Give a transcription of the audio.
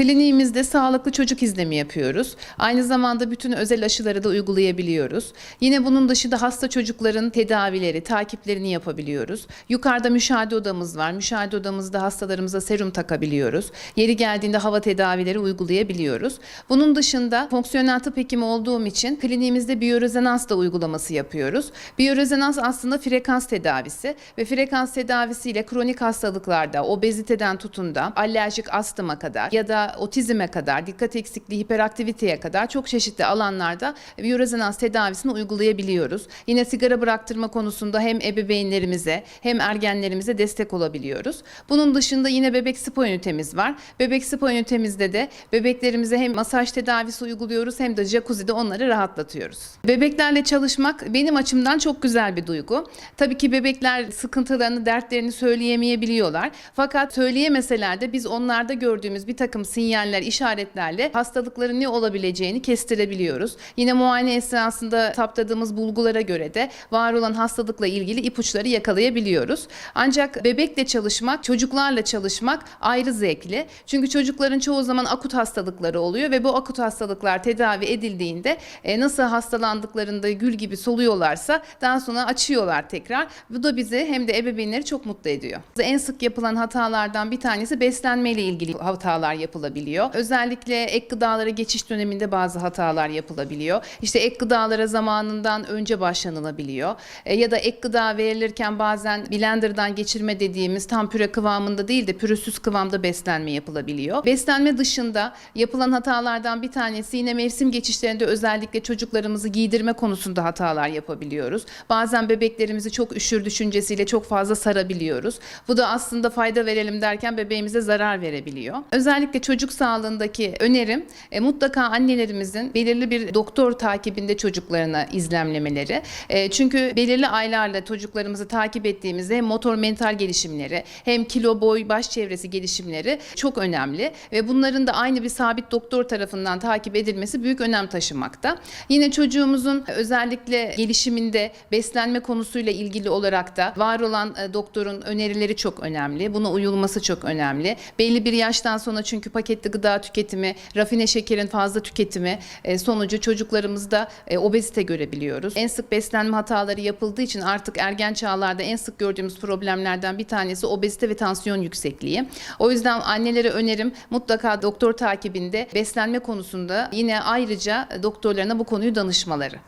Kliniğimizde sağlıklı çocuk izlemi yapıyoruz. Aynı zamanda bütün özel aşıları da uygulayabiliyoruz. Yine bunun dışında hasta çocukların tedavileri, takiplerini yapabiliyoruz. Yukarıda müşahede odamız var. Müşahede odamızda hastalarımıza serum takabiliyoruz. Yeri geldiğinde hava tedavileri uygulayabiliyoruz. Bunun dışında fonksiyonel tıp hekimi olduğum için kliniğimizde biyorezonans da uygulaması yapıyoruz. Biyorezonans aslında frekans tedavisi ve frekans tedavisiyle kronik hastalıklarda, obeziteden tutun da alerjik astıma kadar ya da otizme kadar, dikkat eksikliği, hiperaktiviteye kadar çok çeşitli alanlarda biyorezonans tedavisini uygulayabiliyoruz. Yine sigara bıraktırma konusunda hem ebeveynlerimize hem ergenlerimize destek olabiliyoruz. Bunun dışında yine bebek spa ünitemiz var. Bebek spa ünitemizde de bebeklerimize hem masaj tedavisi uyguluyoruz hem de jacuzzi'de onları rahatlatıyoruz. Bebeklerle çalışmak benim açımdan çok güzel bir duygu. Tabii ki bebekler sıkıntılarını, dertlerini söyleyemeyebiliyorlar. Fakat söyleyemeseler de biz onlarda gördüğümüz bir takım sinyaller, işaretlerle hastalıkların ne olabileceğini kestirebiliyoruz. Yine muayene esnasında saptadığımız bulgulara göre de var olan hastalıkla ilgili ipuçları yakalayabiliyoruz. Ancak bebekle çalışmak, çocuklarla çalışmak ayrı zevkli. Çünkü çocukların çoğu zaman akut hastalıkları oluyor ve bu akut hastalıklar tedavi edildiğinde e, nasıl hastalandıklarında gül gibi soluyorlarsa daha sonra açıyorlar tekrar. Bu da bizi hem de ebeveynleri çok mutlu ediyor. En sık yapılan hatalardan bir tanesi beslenmeyle ilgili hatalar yapılabiliyor. Özellikle ek gıdalara geçiş döneminde bazı hatalar yapılabiliyor. İşte ek gıdalara zamanından önce başlanılabiliyor. E, ya da ek gıda verilirken bazen blenderdan geçirme dediğimiz tam püre kıvamında değil de pürüzsüz kıvamda beslenme yapılabiliyor. Beslenme dışında yapılan hatalardan bir tanesi yine mevsim geçişlerinde özellikle çocuklarımızı giydirme konusunda hatalar yapabiliyoruz. Bazen bebeklerimizi çok üşür düşüncesiyle çok fazla sarabiliyoruz. Bu da aslında fayda verelim derken bebeğimize zarar verebiliyor. Özellikle çocuk sağlığındaki önerim e, mutlaka annelerimizin belirli bir doktor takibinde çocuklarına izlemlemeleri. E, çünkü belirli aylarla çocuklarımızı takip ettiğimizde hem motor mental gelişimleri hem kilo boy baş çevresi gelişimleri çok önemli ve bunların da aynı bir sabit doktor tarafından takip edilmesi büyük önem taşımakta. Yine çocuğumuzun özellikle gelişiminde beslenme konusuyla ilgili olarak da var olan e, doktorun önerileri çok önemli. Buna uyulması çok önemli. Belli bir yaştan sonra çünkü paketli gıda tüketimi, rafine şekerin fazla tüketimi e, sonucu çocuklarımızda e, obezite görebiliyoruz. En sık beslenme hataları yapıldığı için artık ergen çağlarda en sık gördüğümüz problemlerden bir tanesi obezite ve tansiyon yüksekliği. O yüzden annelere önerim mutlaka doktor takibinde beslenme konusunda yine ayrıca doktorlarına bu konuyu danışmaları.